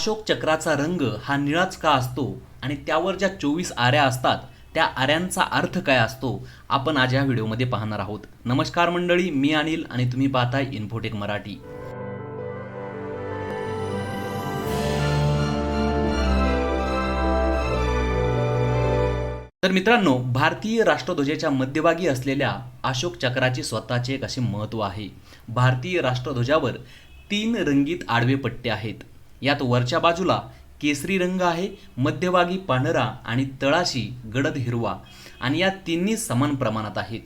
अशोक चक्राचा रंग हा निळाच का असतो? आणि त्यावर ज्या चोवीस आऱ्या असतात त्या आऱ्यांचा अर्थ काय असतो? आपण आज या व्हिडिओमध्ये पाहणार आहोत. नमस्कार मंडळी मी अनिल आणि तुम्ही पाहताय इन्फोटेक मराठी. तर मित्रांनो भारतीय राष्ट्रध्वजाच्या मध्यभागी असलेल्या अशोक चक्राचे स्वतःचे एक असे महत्त्व आहे. भारतीय राष्ट्रध्वजावर तीन रंगीत आडवे पट्टे आहेत. यात वरच्या बाजूला केसरी रंग आहे मध्यभागी पांढरा आणि तळाशी गडद हिरवा. आणि या तिन्ही समान प्रमाणात आहेत.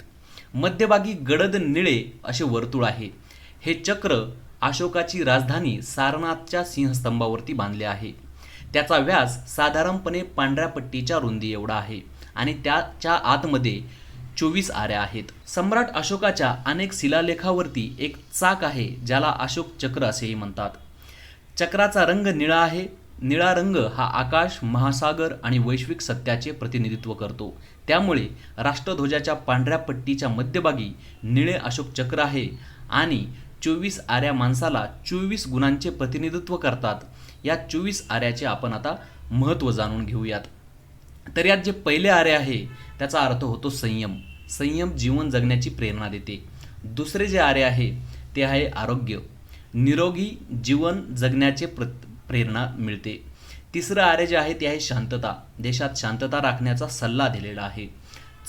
मध्यभागी गडद निळे असे वर्तुळ आहे. हे चक्र अशोकाची राजधानी सारनाथच्या सिंहस्तंभावरती बांधले आहे. त्याचा व्यास साधारणपणे पांढऱ्या पट्टीच्या रुंदी एवढा आहे आणि त्याच्या आतमध्ये चोवीस आऱ्या आहेत. सम्राट अशोकाच्या अनेक शिलालेखावरती एक चाक आहे ज्याला अशोक चक्र असेही म्हणतात. चक्राचा रंग निळा आहे. निळा रंग हा आकाश महासागर आणि वैश्विक सत्याचे प्रतिनिधित्व करतो. त्यामुळे राष्ट्रध्वजाच्या पांढऱ्या पट्टीच्या मध्यभागी निळे अशोक चक्र आहे आणि चोवीस आऱ्या माणसाला चोवीस गुणांचे प्रतिनिधित्व करतात. या चोवीस आऱ्याचे आपण आता महत्त्व जाणून घेऊयात. तर यात जे पहिले आर्य आहे त्याचा अर्थ होतो संयम. संयम जीवन जगण्याची प्रेरणा देते. दुसरे जे आर्य आहे ते आहे आरोग्य. निरोगी जीवन जगण्याचे प्र प्रेरणा मिळते. तिसरं आर्य जे आहे ते आहे शांतता. देशात शांतता राखण्याचा सल्ला दिलेला आहे.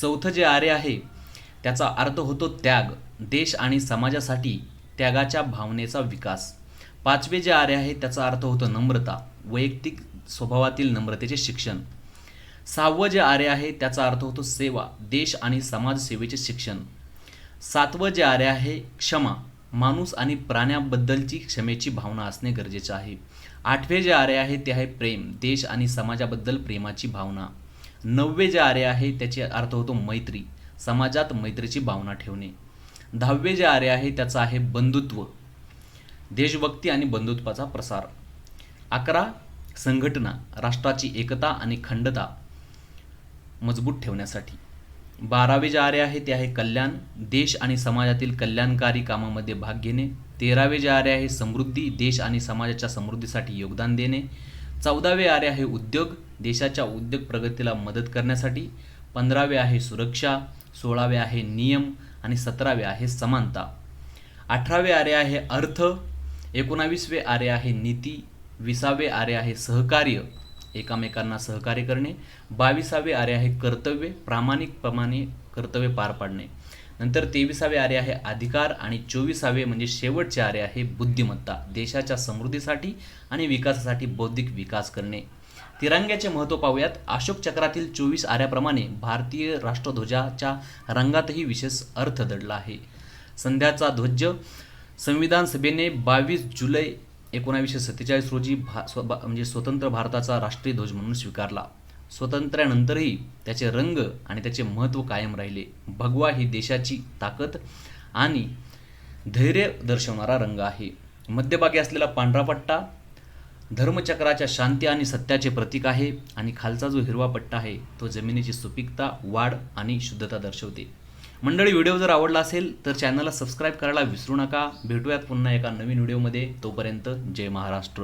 चौथं जे आर्य आहे त्याचा अर्थ होतो त्याग. देश आणि समाजासाठी त्यागाच्या भावनेचा विकास. पाचवे जे आर्य आहे त्याचा अर्थ होतो नम्रता. वैयक्तिक स्वभावातील नम्रतेचे शिक्षण. सहावं जे आर्य आहे त्याचा अर्थ होतो सेवा. देश आणि समाजसेवेचे शिक्षण. सातवं जे आर्य आहे क्षमा. माणूस आणि प्राण्याबद्दलची क्षमेची भावना असणे गरजेचे आहे. आठवे जे आर्य आहे ते आहे प्रेम. देश आणि समाजाबद्दल प्रेमाची भावना. नववे जे आर्य आहे त्याचे अर्थ होतो मैत्री. समाजात मैत्रीची भावना ठेवणे. दहावे जे आर्य आहे त्याचा आहे बंधुत्व. देशभक्ती आणि बंधुत्वाचा प्रसार. अकरा संघटना. राष्ट्राची एकता आणि खंडता मजबूत ठेवण्यासाठी. बारावे जे आर्य आहे ते आहे कल्याण. देश आणि समाजातील कल्याणकारी कामामध्ये भाग घेणे. तेरावे जे आर्य आहे समृद्धी. देश आणि समाजाच्या समृद्धीसाठी योगदान देणे. चौदावे आर्य आहे उद्योग. देशाच्या उद्योग प्रगतीला मदत करण्यासाठी. पंधरावे आहे सुरक्षा. सोळावे आहे नियम. आणि सतरावे आहे समानता. अठरावे आर्य आहे अर्थ. एकोणावीसवे आर्य आहे नीती. विसावे आर्य आहे सहकार्य. एकामेकांना सहकार्य करणे. बावीसावे आर्य आहे कर्तव्य प्रामाणिकप्रमाणे कर्तव्य पार पाडणे. नंतर तेविसावे आर्य आहे अधिकार आणि चोवीसावे म्हणजे शेवटचे आर्य आहे बुद्धिमत्ता देशाच्या समृद्धीसाठी आणि विकासासाठी बौद्धिक विकास करणे. तिरंग्याचे महत्त्व पाहूयात. अशोक चक्रातील चोवीस आऱ्याप्रमाणे भारतीय राष्ट्रध्वजाच्या रंगातही विशेष अर्थ दडला आहे. संध्याचा ध्वज. संविधान सभेने बावीस जुलै एकोणावीसशे सत्तेचाळीस रोजी भा स्व बा- म्हणजे स्वतंत्र भारताचा राष्ट्रीय ध्वज म्हणून स्वीकारला. स्वातंत्र्यानंतरही त्याचे रंग आणि त्याचे महत्त्व कायम राहिले. भगवा ही देशाची ताकद आणि धैर्य दर्शवणारा रंग आहे. मध्यभागी असलेला पांढरा पट्टा धर्मचक्राच्या शांती आणि सत्याचे प्रतीक आहे आणि खालचा जो हिरवा पट्टा आहे तो जमिनीची सुपीकता वाढ आणि शुद्धता दर्शवते. मंडळी व्हिडिओ जर आवडला असेल तर चॅनलला सबस्क्राईब करायला विसरू नका. भेटूयात पुन्हा एका नवीन व्हिडिओमध्ये. तोपर्यंत जय महाराष्ट्र.